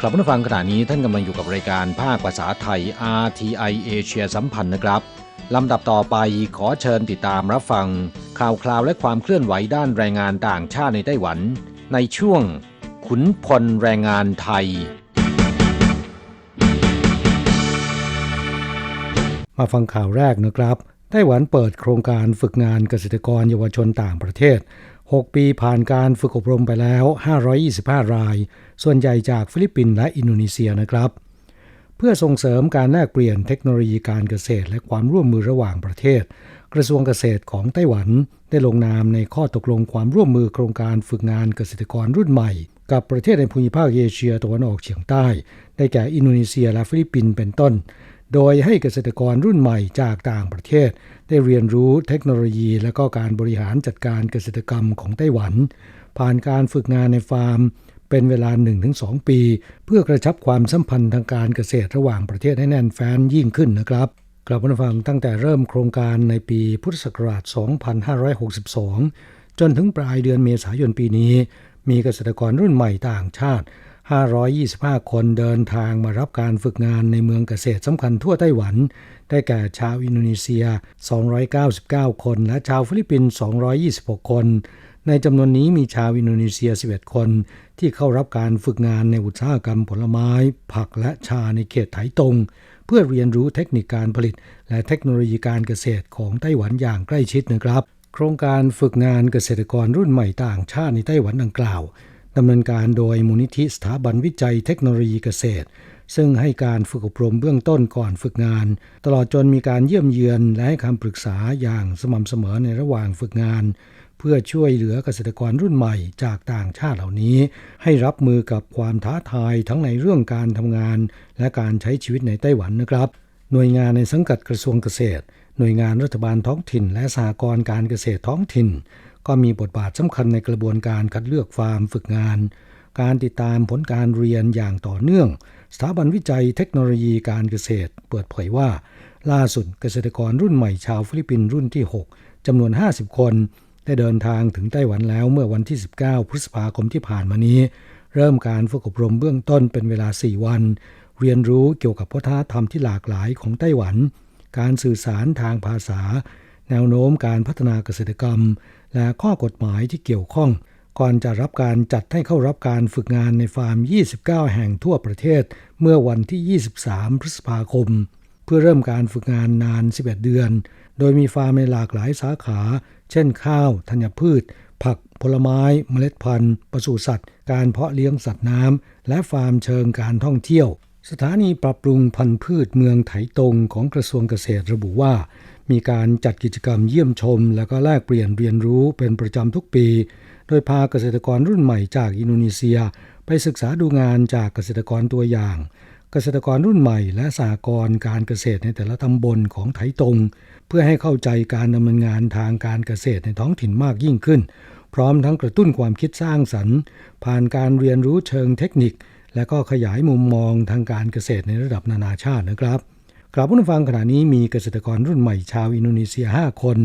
ครับผู้ฟังขณะนี้ท่านกำลังอยู่กับรายการภาคภาษาไทย RTI เอเชียสัมพันธ์นะครับลำดับต่อไปขอเชิญติดตามรับฟัง ข่าวคราวและความเคลื่อนไหวด้านแรงงานต่างชาติในไต้หวัน ในช่วง ขุนพลแรงงานไทย มาฟังข่าวแรกนะครับ ไต้หวันเปิดโครงการฝึกงานเกษตรกรเยาวชนต่างประเทศ 6 ปีผ่านการฝึกอบรมไปแล้ว 525 ราย ส่วนใหญ่จากฟิลิปปินส์และอินโดนีเซียนะครับ เพื่อส่งเสริมการแลกเปลี่ยนเทคโนโลยีการเกษตร และความร่วมมือระหว่างประเทศ กระทรวงเกษตรของไต้หวัน ได้ลงนามในข้อตกลงความร่วมมือโครงการฝึกงานเกษตรกรรุ่นใหม่ กับประเทศในภูมิภาคเอเชียตะวันออกเฉียงใต้ ได้แก่อินโดนีเซียและฟิลิปปินส์เป็นต้น โดยให้เกษตรกรรุ่นใหม่จากต่างประเทศ ได้เรียนรู้เทคโนโลยี และก็การบริหารจัดการเกษตรกรรมของไต้หวัน ผ่านการฝึกงานในฟาร์ม เป็นเวลา 1-2 ปี เพื่อกระชับความสัมพันธ์ทางการเกษตรระหว่างประเทศให้แน่นแฟ้นยิ่งขึ้นนะครับกลับมาฟังตั้งแต่เริ่มโครงการในปีพุทธศักราช 2562 จนถึงปลายเดือนเมษายนปีนี้ มีเกษตรกรรุ่นใหม่ต่างชาติ 525 คนเดินทางมารับการฝึกงานในเมืองเกษตรสำคัญทั่วไต้หวัน ได้แก่ชาวอินโดนีเซีย 299 คน และชาวฟิลิปปินส์226 คน ในจำนวนนี้มีชาวอินโดนีเซีย 11 คน ที่เข้ารับการฝึกงานในอุตสาหกรรมผลไม้ ผักและชาในเขตไถตง เพื่อเรียนรู้เทคนิคการผลิต และเทคโนโลยีการเกษตรของไต้หวันอย่างใกล้ชิดนะครับ โครงการฝึกงานเกษตรกรรุ่นใหม่ต่างชาติในไต้หวันดังกล่าว ดำเนินการโดยมูลนิธิสถาบันวิจัยเทคโนโลยีเกษตร ซึ่งให้การฝึกอบรมเบื้องต้นก่อนฝึกงาน ตลอดจนมีการเยี่ยมเยือนและให้คำปรึกษาอย่างสม่ำเสมอในระหว่างฝึกงาน เพื่อช่วยเหลือเกษตรกรรุ่นใหม่จากต่างชาติเหล่านี้ ให้รับมือกับความท้าทายทั้งในเรื่องการทำงาน และการใช้ชีวิตในไต้หวันนะครับ หน่วยงานในสังกัดกระทรวงเกษตร หน่วยงานรัฐบาลท้องถิ่น และสหกรณ์การเกษตรท้องถิ่น ก็มีบทบาทสำคัญในกระบวนการคัดเลือกฟาร์มฝึกงาน การติดตามผลการเรียนอย่างต่อเนื่อง สถาบันวิจัยเทคโนโลยีการเกษตร เปิดเผยว่า ล่าสุดเกษตรกรรุ่นใหม่ชาวฟิลิปปินส์รุ่นที่ 6จำนวน 50 คน ได้เดินทางถึงไต้หวันแล้วเมื่อวันที่ 19 พฤษภาคมที่ผ่านมานี้ เริ่มการฝึกอบรมเบื้องต้นเป็นเวลา 4 วัน เรียนรู้เกี่ยวกับวัฒนธรรมที่หลากหลายของไต้หวัน การสื่อสารทางภาษา แนวโน้มการพัฒนาเกษตรกรรม และข้อกฎหมายที่เกี่ยวข้อง ก่อนจะรับการจัดให้เข้ารับการฝึกงานในฟาร์ม 29 แห่งทั่วประเทศ เมื่อวันที่ 23 พฤษภาคม เพื่อเริ่มการฝึกงานนาน 11 เดือน โดยมีฟาร์มในหลากหลายสาขา เช่นข้าว ธัญพืช ผัก ผลไม้ เมล็ดพันธุ์ปศุสัตว์ การเพาะเลี้ยงสัตว์น้ำ และฟาร์มเชิงการท่องเที่ยวสถานีปรับปรุงพันธุ์พืชเมืองไถตงของกระทรวงเกษตรระบุว่า มีการจัดกิจกรรมเยี่ยมชม และก็แลกเปลี่ยนเรียนรู้เป็นประจำทุกปี โดยพาเกษตรกรรุ่นใหม่จากอินโดนีเซีย ไปศึกษาดูงานจากเกษตรกรตัวอย่าง เกษตรกรรุ่นใหม่และสหกรการเกษตรในแต่ละตำบลของไถตง เพื่อให้เข้าใจการดำเนินงานทางการเกษตรในท้องถิ่นมากยิ่งขึ้น พร้อมทั้งกระตุ้นความคิดสร้างสรรค์ ผ่านการเรียนรู้เชิงเทคนิค และก็ขยายมุมมองทางการเกษตรในระดับนานาชาตินะครับ กราบผู้ฟังขณะนี้มีเกษตรกรรุ่นใหม่ชาวอินโดนีเซีย 5 คน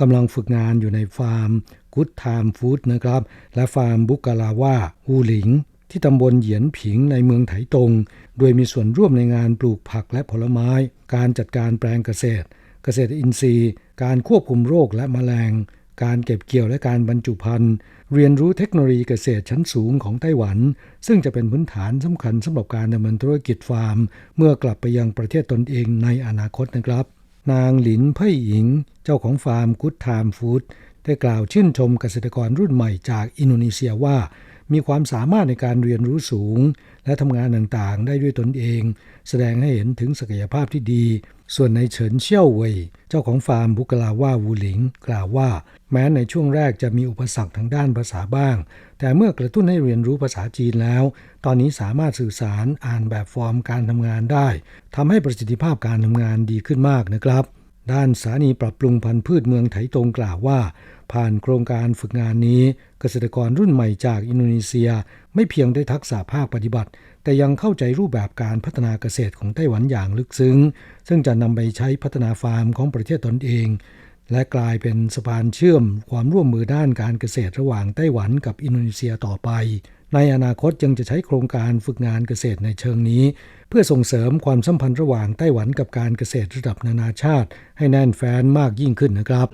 กำลังฝึกงานอยู่ในฟาร์ม Good Time Food นะครับ และฟาร์มบุกกาลาว่าฮูหลิง ที่ตำบลเหยียนผิงในเมืองไถตง โดยมีส่วนร่วมในงานปลูกผักและผลไม้ การจัดการแปลงเกษตร เกษตรอินทรีย์ การควบคุมโรคและแมลง การเก็บเกี่ยวและการบรรจุภัณฑ์ เรียนรู้เทคโนโลยีเกษตรชั้นสูงของไต้หวัน ซึ่งจะเป็นพื้นฐานสำคัญสำหรับการดำเนินธุรกิจฟาร์ม เมื่อกลับไปยังประเทศตนเองในอนาคตนะครับ นางหลินเพ่ยหญิง เจ้าของฟาร์มกุดไทม์ฟู้ดได้กล่าวชื่นชมเกษตรกรรุ่นใหม่จากอินโดนีเซียว่า มีความสามารถในการเรียนรู้สูง และทำงานต่างๆ ได้ด้วยตนเอง แสดงให้เห็นถึงศักยภาพที่ดี ส่วนในเฉินเชี่ยวเว่ยเจ้าของฟาร์มบุกลาว่าวูหลิง กล่าวว่า แม้ในช่วงแรกจะมีอุปสรรคทางด้านภาษาบ้าง แต่เมื่อกระตุ้นให้เรียนรู้ภาษาจีนแล้ว ตอนนี้สามารถสื่อสารอ่านแบบฟอร์มการทำงานได้ทำให้ประสิทธิภาพการทำงานดีขึ้นมากนะครับด้านสถานีปรับปรุงพันธุ์พืชเมืองไถตรงกล่าวว่า ผ่านโครงการฝึกงานนี้ เกษตรกรรุ่นใหม่จากอินโดนีเซีย ไม่เพียงได้ทักษะภาคปฏิบัติ แต่ยังเข้าใจรูปแบบการพัฒนาเกษตรของไต้หวันอย่างลึกซึ้ง ซึ่งจะนำไปใช้พัฒนาฟาร์มของประเทศตนเอง และกลายเป็นสะพานเชื่อมความร่วมมือด้านการเกษตรระหว่างไต้หวันกับอินโดนีเซียต่อไป ในอนาคตยังจะใช้โครงการฝึกงานเกษตรในเชิงนี้ เพื่อส่งเสริมความสัมพันธ์ระหว่างไต้หวันกับการเกษตรระดับนานาชาติ ให้แน่นแฟ้นมากยิ่งขึ้นนะครับ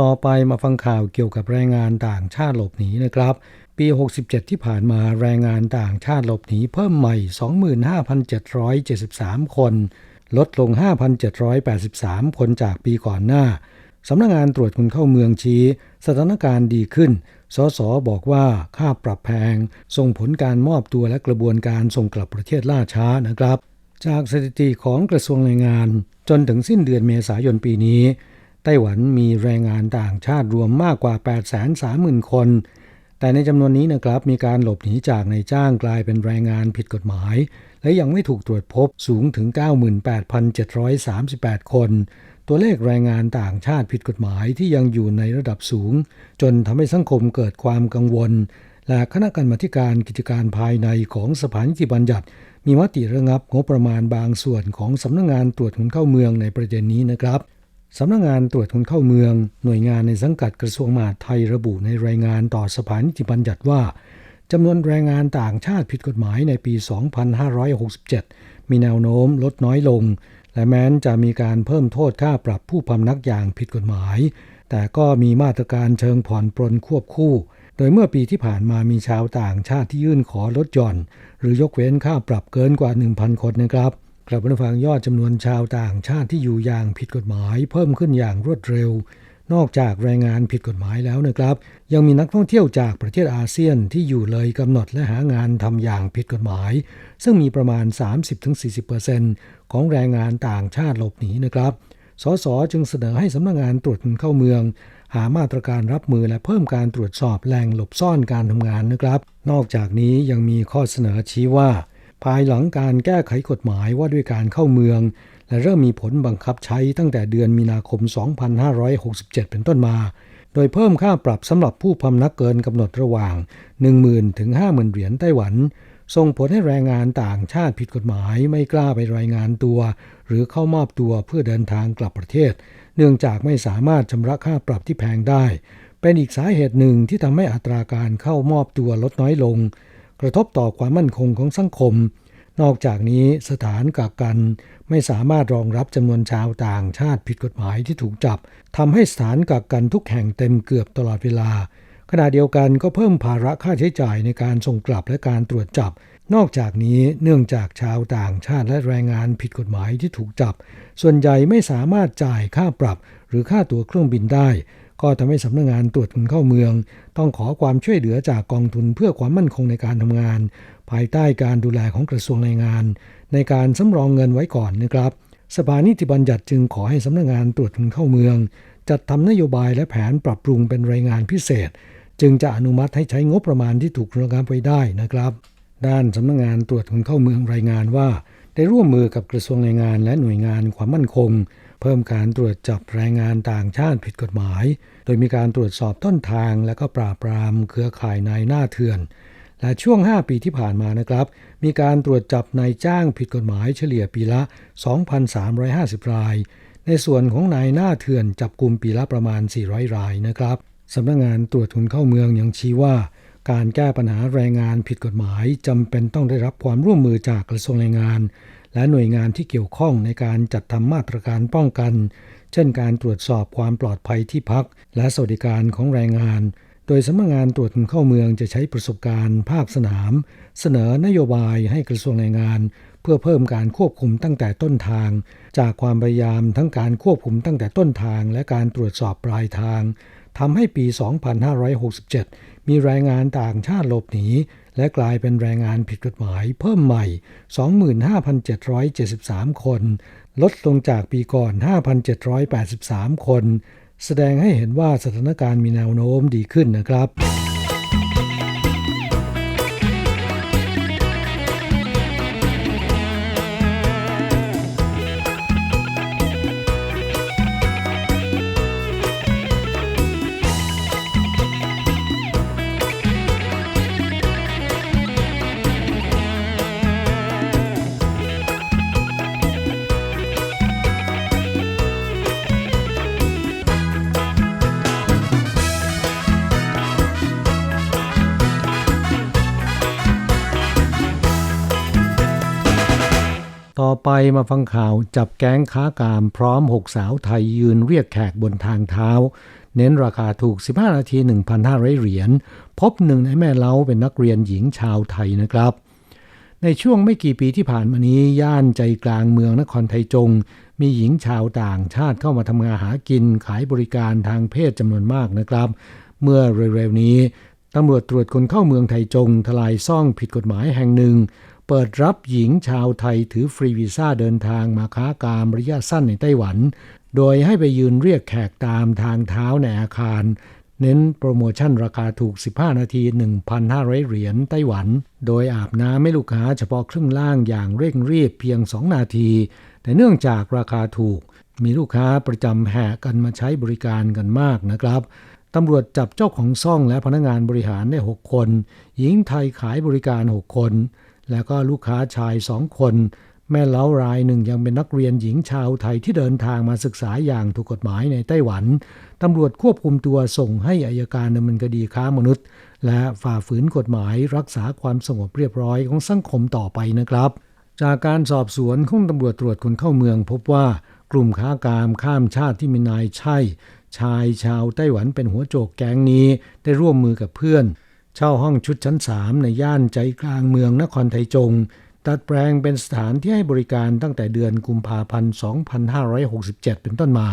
ต่อไปมาฟังข่าวเกี่ยวกับแรงงานต่างชาติหลบหนีนะครับ ปี 67 ที่ผ่านมาแรงงานต่างชาติหลบหนีเพิ่มใหม่ 25,773 คน ลดลง 5,783 คนจากปีก่อนหน้า สำนักงงานตรวจคนเข้าเมืองชี้ สถานการณ์ดีขึ้น สสบอกว่าค่าปรับแพง ส่งผลการมอบตัวและกระบวนการส่งกลับประเทศล่าช้านะครับ จากสถิติของกระทรวงแรงงาน จนถึงสิ้นเดือนเมษายนปีนี้ ไต้หวันมีแรงงานต่างชาติรวมมากกว่า 830,000 คน แต่ในจำนวนนี้นะครับมีการหลบหนีจากในจ้างกลายเป็นแรงงานผิดกฎหมาย และยังไม่ถูกตรวจพบสูงถึง 98,738 คน ตัวเลขแรงงานต่างชาติผิดกฎหมายที่ยังอยู่ในระดับสูง จนทำให้สังคมเกิดความกังวล และคณะกรรมาการกิจการภายในของสภานิติบัญญัติ มีมติระงับงบประมาณบางส่วนของสำนักงงานตรวจคนเข้าเมืองในประเด็นนี้นะครับ สำนักงานตรวจคนเข้าเมือง หน่วยงานในสังกัดกระทรวงมหาดไทยระบุในรายงานต่อสภานิติบัญญัติว่าจำนวนแรงงานต่างชาติผิดกฎหมายในปี 2567 มีแนวโน้มลดน้อยลง และแม้นจะมีการเพิ่มโทษค่าปรับผู้พำนักอย่างผิดกฎหมาย แต่ก็มีมาตรการเชิงผ่อนปรนควบคู่ โดยเมื่อปีที่ผ่านมามีชาวต่างชาติที่ยื่นขอลดหย่อน หรือยกเว้นค่าปรับเกินกว่า 1,000 คนนะครับ กลับมาฟังยอดจำนวนชาวต่างชาติที่อยู่อย่างผิดกฎหมาย เพิ่มขึ้นอย่างรวดเร็ว นอกจากแรงงานผิดกฎหมายแล้วนะครับ ยังมีนักท่องเที่ยวจากประเทศอาเซียนที่อยู่เลยกำหนดและหางานทำอย่างผิดกฎหมาย ซึ่งมีประมาณ 30-40%ของแรงงานต่างชาติหลบหนีนะครับสสจึงเสนอให้สำนักงงานตรวจเข้าเมือง หามาตรการรับมือและเพิ่มการตรวจสอบแหล่งหลบซ่อนการทำงานนะครับ นอกจากนี้ยังมีข้อเสนอชี้ว่า ภายหลังการแก้ไขกฎหมายว่าด้วยการเข้าเมือง และเริ่มมีผลบังคับใช้ตั้งแต่เดือนมีนาคม 2567 เป็นต้นมา โดยเพิ่มค่าปรับสำหรับผู้พำนักเกินกำหนดระหว่าง 10,000 ถึง 50,000 เหรียญไต้หวัน ส่งผลให้แรงงานต่างชาติผิดกฎหมายไม่กล้าไปรายงานตัว หรือเข้ามอบตัวเพื่อเดินทางกลับประเทศ เนื่องจากไม่สามารถชำระค่าปรับที่แพงได้ เป็นอีกสาเหตุหนึ่งที่ทำให้อัตราการเข้ามอบตัวลดน้อยลง ระทบต่อความมั่นคงของสังคม นอกจากนี้สถานกักกันไม่สามารถรองรับจำนวนชาวต่างชาติผิดกฎหมายที่ถูกจับทำให้สถานกักกันทุกแห่งเต็มเกือบตลอดเวลา ขณะเดียวกันก็เพิ่มภาระค่าใช้จ่ายในการส่งกลับและการตรวจจับ นอกจากนี้เนื่องจากชาวต่างชาติและแรงงานผิดกฎหมายที่ถูกจับ ส่วนใหญ่ไม่สามารถจ่ายค่าปรับ หรือค่าตั๋วเครื่องบินได้ ก็ทำให้สำนักงงานตรวจคนเข้าเมือง ต้องขอความช่วยเหลือจากกองทุนเพื่อความมั่นคงในการทำงาน ภายใต้การดูแลของกระทรวงแรงงาน ในการสำรองเงินไว้ก่อนนะครับ สภานิติบัญญัติจึงขอให้สำนักงานตรวจคนเข้าเมือง จัดทำนโยบายและแผนปรับปรุงเป็นรายงานพิเศษ จึงจะอนุมัติให้ใช้งบประมาณที่ถูกระงับไว้ได้นะครับ ด้านสำนักงานตรวจคนเข้าเมืองรายงานว่า ได้ร่วมมือกับกระทรวงแรงงานและหน่วยงานความมั่นคง เพิ่มการตรวจจับแรงงานต่างชาติผิดกฎหมาย โดยมีการตรวจสอบต้นทางและก็ปราบปรามเครือข่ายนายหน้าเถื่อน และช่วง 5 ปีที่ผ่านมานะครับ มีการตรวจจับนายจ้างผิดกฎหมายเฉลี่ยปีละ 2,350 ราย ในส่วนของนายหน้าเถื่อนจับกลุ่มปีละประมาณ 400 รายนะครับสำนักงงานตรวจคนเข้าเมืองยังชี้ว่า การแก้ปัญหาแรงงานผิดกฎหมายจำเป็นต้องได้รับความร่วมมือจากกระทรวงแรงงาน และหน่วยงานที่เกี่ยวข้องในการจัดทำมาตรการป้องกัน เช่นการตรวจสอบความปลอดภัยที่พัก และสวัสดิการของแรงงาน โดยสำนักงานตรวจคนเข้าเมืองจะใช้ประสบการณ์ภาคสนาม เสนอนโยบายให้กระทรวงแรงงาน เพื่อเพิ่มการควบคุมตั้งแต่ต้นทาง จากความพยายามทั้งการควบคุมตั้งแต่ต้นทาง และการตรวจสอบปลายทางทำให้ปี 2567 มีแรงงานต่างชาติหลบหนี และกลายเป็นแรงงานผิดกฎหมายเพิ่มใหม่ 25,773 คน ลดลงจากปีก่อน 5,783 คน แสดงให้เห็นว่าสถานการณ์มีแนวโน้มดีขึ้นนะครับ ไปมาฟังข่าวจับแก๊งค้ากามพร้อม 6 สาวไทยยืนเรียกแขกบนทางเท้า เน้นราคาถูก 15 นาที 1,500 เหรียญ พบหนึ่งในแม่เล้าเป็นนักเรียนหญิงชาวไทยนะครับ ในช่วงไม่กี่ปีที่ผ่านมานี้ ย่านใจกลางเมืองนครไทจง มีหญิงชาวต่างชาติเข้ามาทำงานหากินขายบริการทางเพศจำนวนมากนะครับ เมื่อเร็วๆนี้ตำรวจตรวจคนเข้าเมืองไทจงทลายซ่องผิดกฎหมายแห่งหนึ่ง เปิดรับหญิงชาวไทยถือฟรีวีซ่าเดินทางมาค้ากามระยะสั้นในไต้หวัน โดยให้ไปยืนเรียกแขกตามทางเท้าในอาคาร เน้นโปรโมชั่นราคาถูก 15 นาที 1,500 เหรียญไต้หวัน โดยอาบน้ำให้ลูกค้าเฉพาะครึ่งล่างอย่างเร่งรีบเพียง 2 นาที แต่เนื่องจากราคาถูก มีลูกค้าประจำแห่กันมาใช้บริการกันมากนะครับตำรวจจับเจ้าของซ่องและพนักงานบริหารได้ 6 คน หญิงไทยขายบริการ 6 คน แล้วก็ลูกค้าชาย2คน แม่เล้ารายหนึ่งยังเป็นนักเรียนหญิงชาวไทยที่เดินทางมาศึกษาอย่างถูกกฎหมายในไต้หวัน ตำรวจควบคุมตัวส่งให้อายการดำเนินคดีค้ามนุษย์ และฝ่าฝืนกฎหมายรักษาความสงบเรียบร้อยของสังคมต่อไปนะครับ จากการสอบสวนของตำรวจตรวจคนเข้าเมือง พบว่ากลุ่มค้ากามข้ามชาติที่มีนายใช่ ชายชาวไต้หวันเป็นหัวโจกแก๊งนี้ได้ร่วมมือกับเพื่อน เช่าห้องชุดชั้น3ในย่านใจกลางเมืองนครไทจง ตัดแปลงเป็นสถานที่ให้บริการตั้งแต่เดือนกุมภาพันธ์ 2567 เป็นต้นมา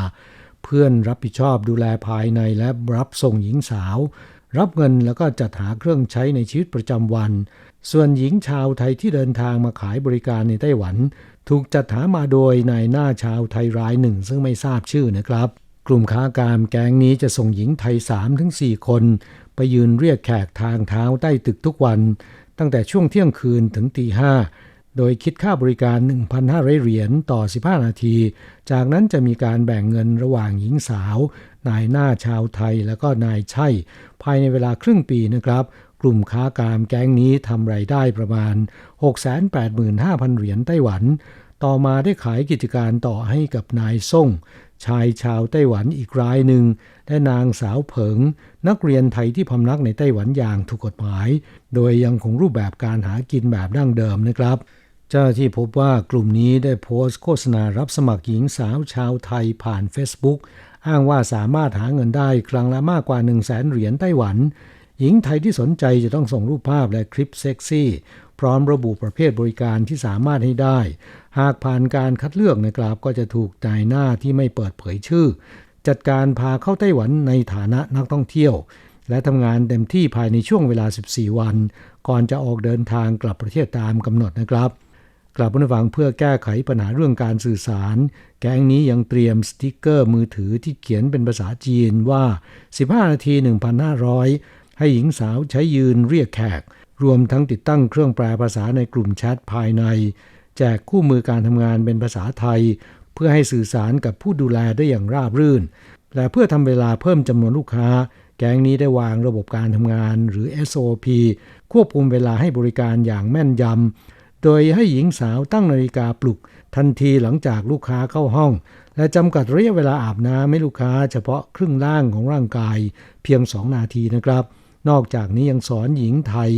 เพื่อนรับผิดชอบดูแลภายในและรับส่งหญิงสาว รับเงินแล้วก็จัดหาเครื่องใช้ในชีวิตประจำวัน ส่วนหญิงชาวไทยที่เดินทางมาขายบริการในไต้หวัน ถูกจัดหามาโดยนายหน้าชาวไทยรายหนึ่ง ซึ่งไม่ทราบชื่อนะครับกลุ่มค้ากามแก๊งนี้จะส่งหญิงไทย3-4คน ไปยืนเรียกแขกทางเท้าใต้ตึกทุกวัน ตั้งแต่ช่วงเที่ยงคืนถึงตีห้าโดยคิดค่าบริการ 1,500 เหรียญต่อ 15 นาที จากนั้นจะมีการแบ่งเงินระหว่างหญิงสาว นายหน้าชาวไทยแล้วก็นายใช่ ภายในเวลาครึ่งปีนะครับ กลุ่มค้ากามแก๊งนี้ทำไรายได้ประมาณ 685,000 เหรียญไต้หวัน ต่อมาได้ขายกิจการต่อให้กับนายซ่ง ชายชาวไต้หวันอีกรายหนึ่งและนางสาวเผิง นักเรียนไทยที่พำนักในไต้หวันอย่างถูกกฎหมาย โดยยังคงรูปแบบการหากินแบบดั้งเดิมนะครับ เจ้าหน้าที่พบว่ากลุ่มนี้ได้โพสต์โฆษณารับสมัครหญิงสาวชาวไทยผ่าน Facebook อ้างว่าสามารถหาเงินได้ครั้งละมากกว่า 1 0 0 0 0แสนเหรียญไต้หวัน หญิงไทยที่สนใจจะต้องส่งรูปภาพและคลิปเซ็กซี่ พร้อมระบุประเภทบริการที่สามารถให้ได้ หากผ่านการคัดเลือกนะครับก็จะถูกนายหน้าที่ไม่เปิดเผยชื่อ จัดการพาเข้าไต้หวันในฐานะนักท่องเที่ยว และทำงานเต็มที่ภายในช่วงเวลา 14 วัน ก่อนจะออกเดินทางกลับประเทศตามกำหนดนะครับกลับมาฟังเพื่อแก้ไขปัญหาเรื่องการสื่อสาร แก๊งนี้ยังเตรียมสติกเกอร์มือถือที่เขียนเป็นภาษาจีนว่า 15 นาที 1,500 ให้หญิงสาวใช้ยืนเรียกแขก รวมทั้งติดตั้งเครื่องแปลภาษาในกลุ่มแชทภายใน แจกคู่มือการทำงานเป็นภาษาไทย เพื่อให้สื่อสารกับผู้ดูแลได้อย่างราบรื่น และเพื่อทำเวลาเพิ่มจำนวนลูกค้า แก๊งนี้ได้วางระบบการทำงานหรือ SOP ควบคุมเวลาให้บริการอย่างแม่นยำ โดยให้หญิงสาวตั้งนาฬิกาปลุก ทันทีหลังจากลูกค้าเข้าห้อง และจำกัดระยะเวลาอาบน้ำให้ลูกค้า เฉพาะครึ่งล่างของร่างกาย เพียง 2 นาทีนะครับ นอกจากนี้ยังสอนหญิงไทย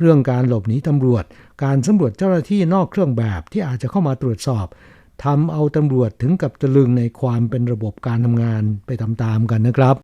เรื่องการหลบหนีตำรวจ การสำรวจเจ้าหน้าที่นอกเครื่องแบบที่อาจจะเข้ามาตรวจสอบทำเอาตำรวจถึงกับตะลึงในความเป็นระบบการทำงานไปตามๆกันนะครับ